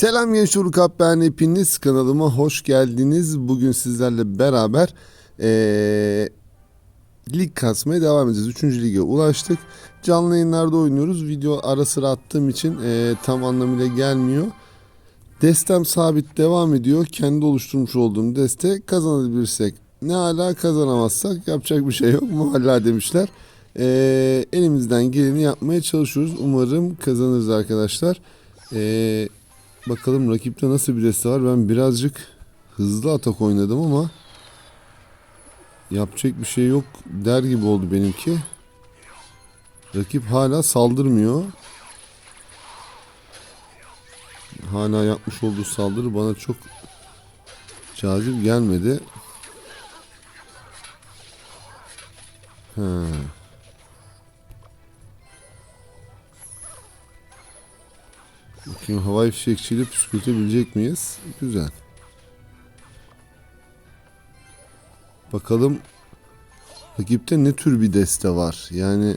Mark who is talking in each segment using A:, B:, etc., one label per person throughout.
A: Selam gençler Urkap ben hepiniz kanalıma hoş geldiniz. Bugün sizlerle beraber eee, lig kasmaya devam edeceğiz. Üçüncü lige ulaştık. Canlı yayınlarda oynuyoruz. Video ara sıra attığım için eee, tam anlamıyla gelmiyor. Destem sabit devam ediyor. Kendi oluşturmuş olduğum deste kazanabilirsek ne hala kazanamazsak yapacak bir şey yok mu hala demişler. Eee, elimizden geleni yapmaya çalışıyoruz. Umarım kazanırız arkadaşlar. Eee Bakalım rakipte nasıl bir deste var. Ben birazcık hızlı atak oynadım ama yapacak bir şey yok der gibi oldu benimki. Rakip hala saldırmıyor. Hala yapmış olduğu saldırı bana çok cazip gelmedi. Ha. Bakayım havai fişekçiyle püskürtebilecek miyiz? Güzel. Bakalım rakipte ne tür bir deste var? Yani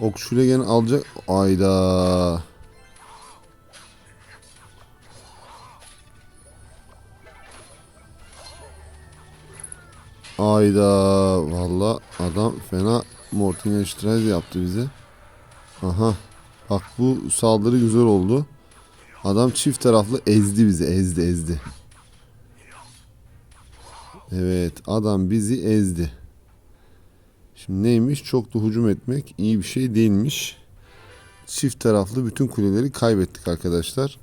A: okçuyla gene alacak. Ayda. Ayda. Valla adam fena Mortingen Strike yaptı bize. Aha. Bak bu saldırı güzel oldu. Adam çift taraflı ezdi bizi. Ezdi ezdi. Evet adam bizi ezdi. Şimdi neymiş? Çok da hücum etmek iyi bir şey değilmiş. Çift taraflı bütün kuleleri kaybettik arkadaşlar.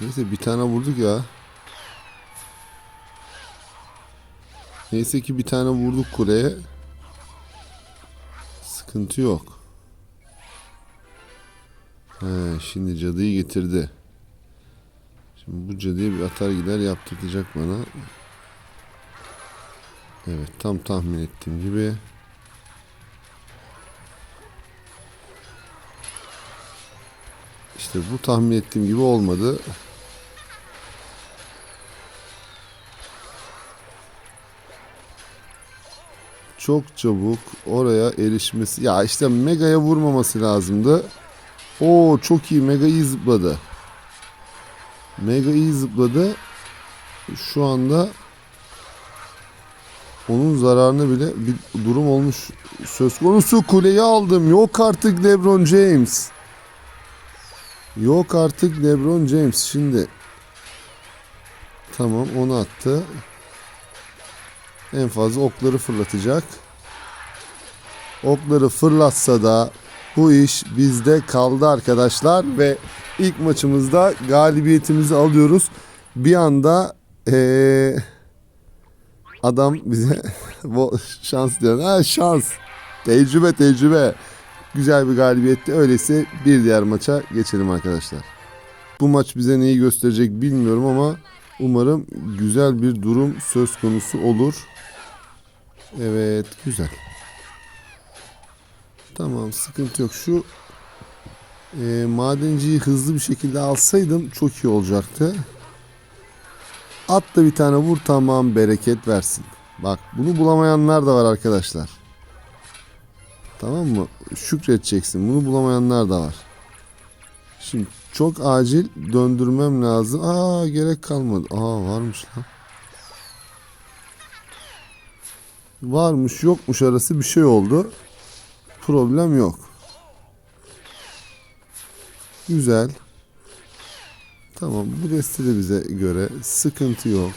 A: Neyse bir tane vurduk ya. Neyse ki bir tane vurduk kuleye. Sıkıntı yok. He, şimdi cadıyı getirdi. Şimdi bu cadıya bir atar gider yaptırtacak bana. Evet tam tahmin ettiğim gibi. İşte bu tahmin ettiğim gibi olmadı. Çok çabuk oraya erişmesi. Ya işte Mega'ya vurmaması lazımdı. Oo çok iyi Mega iyi zıpladı. Mega iyi zıpladı. Şu anda onun zararını bile bir durum olmuş. Söz konusu kuleyi aldım. Yok artık LeBron James. Yok artık LeBron James. Şimdi tamam onu attı. En fazla okları fırlatacak. Okları fırlatsa da bu iş bizde kaldı arkadaşlar ve ilk maçımızda galibiyetimizi alıyoruz. Bir anda ee, adam bize şans diyor. Ha şans. Tecrübe tecrübe. Güzel bir galibiyetti. Öyleyse bir diğer maça geçelim arkadaşlar. Bu maç bize neyi gösterecek bilmiyorum ama umarım güzel bir durum söz konusu olur. Evet güzel. Tamam sıkıntı yok. Şu e, madenciyi hızlı bir şekilde alsaydım çok iyi olacaktı. At da bir tane vur tamam bereket versin. Bak bunu bulamayanlar da var arkadaşlar. Tamam mı? Şükredeceksin. Bunu bulamayanlar da var. Şimdi çok acil döndürmem lazım. Aa gerek kalmadı. Aa varmış lan. Varmış yokmuş arası bir şey oldu. Problem yok. Güzel. Tamam bu deste de bize göre sıkıntı yok.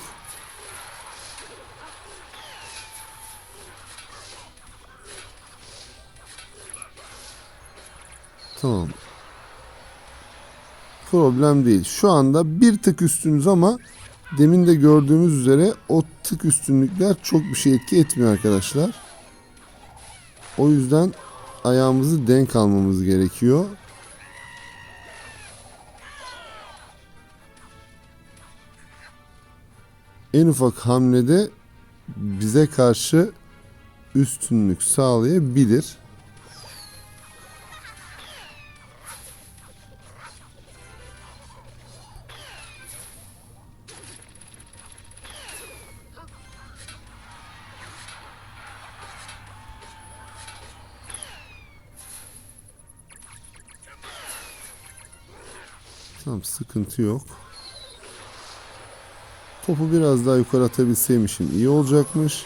A: Tamam. Problem değil. Şu anda bir tık üstünüz ama demin de gördüğümüz üzere o tık üstünlükler çok bir şey etki etmiyor arkadaşlar. O yüzden ayağımızı denk almamız gerekiyor. En ufak hamlede bize karşı üstünlük sağlayabilir. Tamam sıkıntı yok. Topu biraz daha yukarı atabilseymişim iyi olacakmış.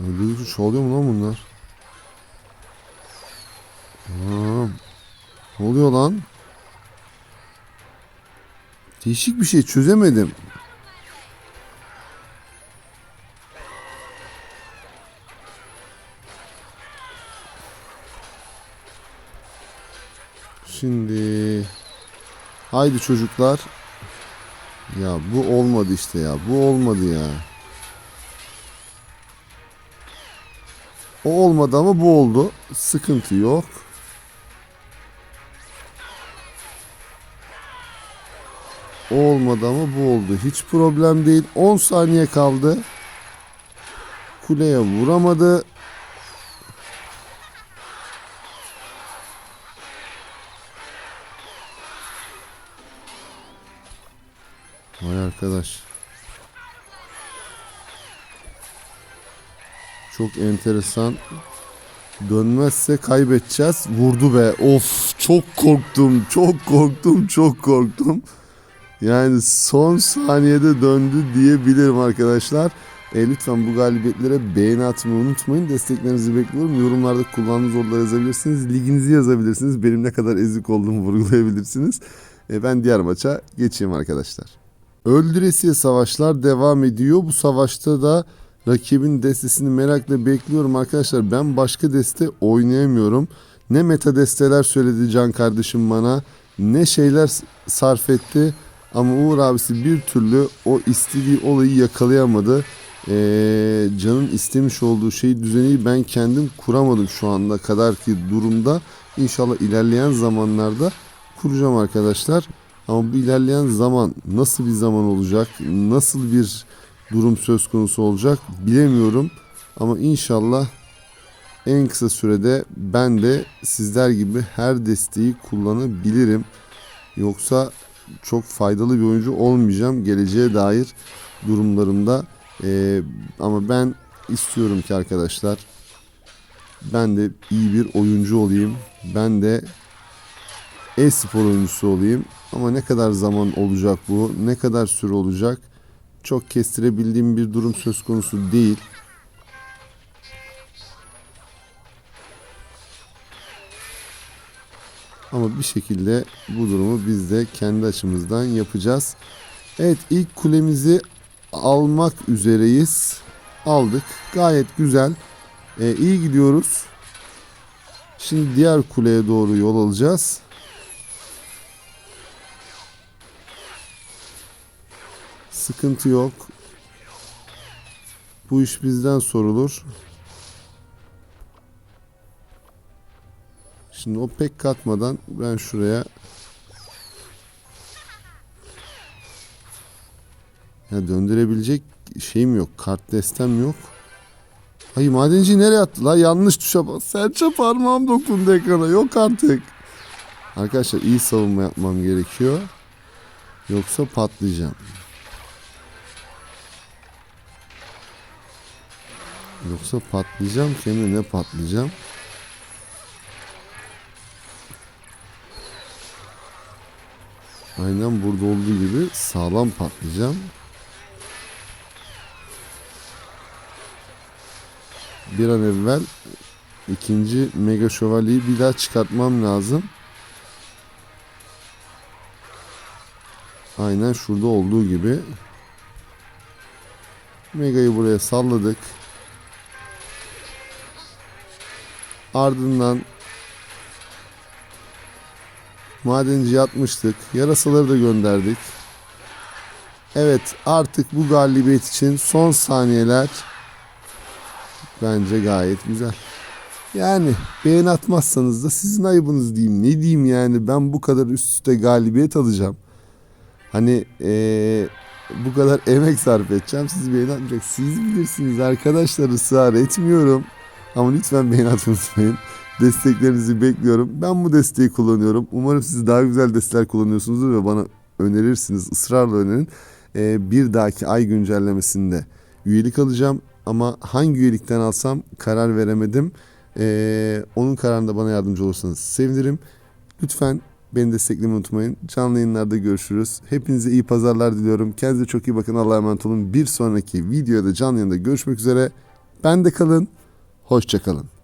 A: Öldürücü çalıyor mu lan bunlar? Aa, ne oluyor lan? Değişik bir şey çözemedim. Haydi çocuklar. Ya bu olmadı işte ya. Bu olmadı ya. O olmadı ama bu oldu. Sıkıntı yok. O olmadı ama bu oldu. Hiç problem değil. 10 saniye kaldı. Kuleye vuramadı. Vay arkadaş. Çok enteresan. Dönmezse kaybedeceğiz. Vurdu be. Of çok korktum. Çok korktum. Çok korktum. Yani son saniyede döndü diyebilirim arkadaşlar. E, lütfen bu galibiyetlere beğeni atmayı unutmayın. Desteklerinizi bekliyorum. Yorumlarda kullandığınız orada yazabilirsiniz. Liginizi yazabilirsiniz. Benim ne kadar ezik olduğumu vurgulayabilirsiniz. E, ben diğer maça geçeyim arkadaşlar. Öldüresiye savaşlar devam ediyor. Bu savaşta da rakibin destesini merakla bekliyorum arkadaşlar. Ben başka deste oynayamıyorum. Ne meta desteler söyledi Can kardeşim bana ne şeyler sarf etti. Ama Uğur abisi bir türlü o istediği olayı yakalayamadı. Ee, Can'ın istemiş olduğu şey düzeni ben kendim kuramadım şu anda kadar ki durumda. İnşallah ilerleyen zamanlarda kuracağım arkadaşlar. Ama bu ilerleyen zaman nasıl bir zaman olacak, nasıl bir durum söz konusu olacak bilemiyorum. Ama inşallah en kısa sürede ben de sizler gibi her desteği kullanabilirim. Yoksa çok faydalı bir oyuncu olmayacağım geleceğe dair durumlarımda. Ee, ama ben istiyorum ki arkadaşlar ben de iyi bir oyuncu olayım. Ben de e-spor oyuncusu olayım. Ama ne kadar zaman olacak bu? Ne kadar süre olacak? Çok kestirebildiğim bir durum söz konusu değil. Ama bir şekilde bu durumu biz de kendi açımızdan yapacağız. Evet ilk kulemizi almak üzereyiz. Aldık. Gayet güzel. Ee, iyi gidiyoruz. Şimdi diğer kuleye doğru yol alacağız. Sıkıntı yok. Bu iş bizden sorulur. Şimdi o pek katmadan ben şuraya ya döndürebilecek şeyim yok. Kart destem yok. Ay madenci nereye attı la? Yanlış tuşa bas. Serçe parmağım dokundu ekrana. Yok artık. Arkadaşlar iyi savunma yapmam gerekiyor. Yoksa patlayacağım. Yoksa patlayacağım de ne patlayacağım. Aynen burada olduğu gibi sağlam patlayacağım. Bir an evvel ikinci mega şövalyeyi bir daha çıkartmam lazım. Aynen şurada olduğu gibi. Mega'yı buraya salladık. Ardından madenci atmıştık. Yarasaları da gönderdik. Evet artık bu galibiyet için son saniyeler bence gayet güzel. Yani beğen atmazsanız da sizin ayıbınız diyeyim. Ne diyeyim yani ben bu kadar üst üste galibiyet alacağım. Hani ee, bu kadar emek sarf edeceğim. Siz beğen atmayacak. Siz bilirsiniz arkadaşlar ısrar etmiyorum. Ama lütfen beğen atmayı unutmayın. Desteklerinizi bekliyorum. Ben bu desteği kullanıyorum. Umarım siz daha güzel destekler kullanıyorsunuzdur ve bana önerirsiniz. Israrla önerin. Ee, bir dahaki ay güncellemesinde üyelik alacağım. ama hangi üyelikten alsam karar veremedim. Ee, onun kararında bana yardımcı olursanız sevinirim. Lütfen beni desteklemeyi unutmayın. Canlı yayınlarda görüşürüz. Hepinize iyi pazarlar diliyorum. Kendinize çok iyi bakın. Allah'a emanet olun. Bir sonraki videoda canlı yayında görüşmek üzere. Ben de kalın. Hoşça kalın.